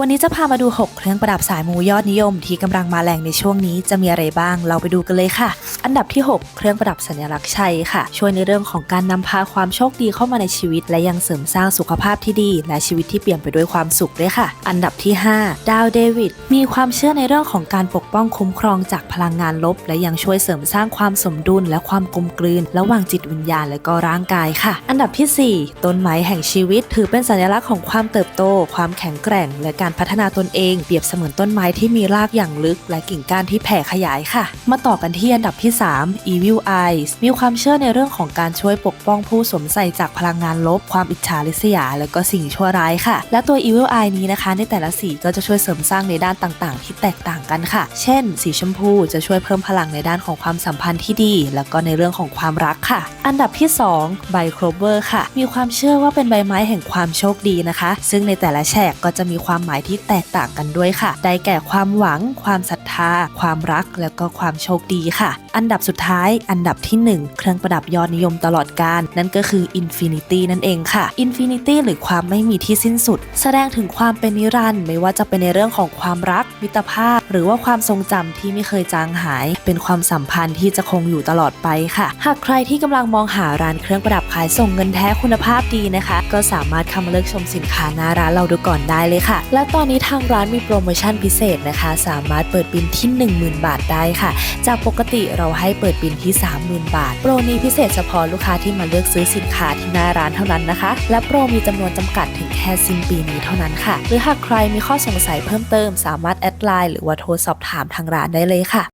วันนี้จะพามาดู 6 เครื่องประดับสายมูยอดนิยมที่กำลังมาแรงในช่วงนี้จะมีอะไรบ้าง เราไปดูกันเลยค่ะ อันดับที่ 6 เครื่องประดับสัญลักษณ์ชัยค่ะ ช่วยในเรื่องของการนำพาความโชคดีเข้ามาในชีวิต และยังเสริมสร้างสุขภาพที่ดี และชีวิตที่เปลี่ยนไปด้วยความสุขด้วยค่ะ อันดับที่ 5 ดาวเดวิดมีความเชื่อในเรื่องของการปกป้องคุ้มครองจากพลังงานลบ และยังช่วยเสริมสร้างความสมดุล และความกลมกลืน ระหว่างจิตวิญญาณและก็ร่างกายค่ะ อันดับที่ 4 ต้นไม้แห่งชีวิต ถือเป็นสัญลักษณ์ของความเติบโต ความแข็งแกร่งและการพัฒนาตนเองเปรียบเสมือนต้นไม้ที่มีรากอย่างลึก และกิ่งก้านที่แผ่ขยายค่ะ มาต่อกันที่อันดับที่ 3 Evil Eyes มีความเชื่อในเรื่องของการช่วยปกป้องผู้สวมใส่จากพลังงานลบ ความอิจฉาริษยา และก็สิ่งชั่วร้ายค่ะ และตัว Evil Eye นี้นะคะ ในแต่ละสีก็จะช่วยเสริมสร้างในด้านต่างๆ ที่แตกต่างกันค่ะ เช่น สีชมพูจะช่วยเพิ่มพลังในด้านของความสัมพันธ์ที่ดี แล้วก็ในเรื่องของความรักค่ะ อันดับที่2ใบโครเบอร์ค่ะ มีความเชื่อว่าเป็นใบไม้แห่งความโชคดีนะคะ ซึ่งในแต่ละแฉกก็จะมีความหมายที่แตกต่างกันด้วยค่ะ ได้แก่ความหวัง ความศรัทธา ความรัก แล้วก็ความโชคดีค่ะ อันดับสุดท้าย อันดับที่ 1 เครื่องประดับยอดนิยมตลอดกาลนั่นก็คือ Infinity นั่นเองค่ะ Infinity หรือความไม่มีที่สิ้นสุด แสดงถึงความเป็นนิรันดร์ไม่ว่าจะเป็นในเรื่องของความรัก มิตรภาพ หรือว่าความทรงจำที่ไม่เคยจางหาย เป็นความสัมพันธ์ที่จะคงอยู่ตลอดไปค่ะ หากใครที่กำลังมองหาร้านเครื่องประดับขายส่งเงินแท้คุณภาพดีนะคะ ก็สามารถเข้ามาเลือกชมสินค้าหน้าร้านเราดูก่อนได้เลยค่ะและและตอนนี้ทางร้านมีโปรโมชั่นพิเศษนะคะ สามารถเปิดบินที่ 10,000 บาทได้ค่ะ จากปกติเราให้เปิดบินที่ 30,000 บาท โปรนี้พิเศษเฉพาะลูกค้าที่มาเลือกซื้อสินค้าที่หน้าร้านเท่านั้นนะคะ และโปรมีจำนวนจำกัดถึงแค่สิ้นปีนี้เท่านั้นค่ะ หรือหากใครมีข้อสงสัยเพิ่มเติม สามารถแอดไลน์หรือว่าโทรสอบถามทางร้านได้เลยค่ะ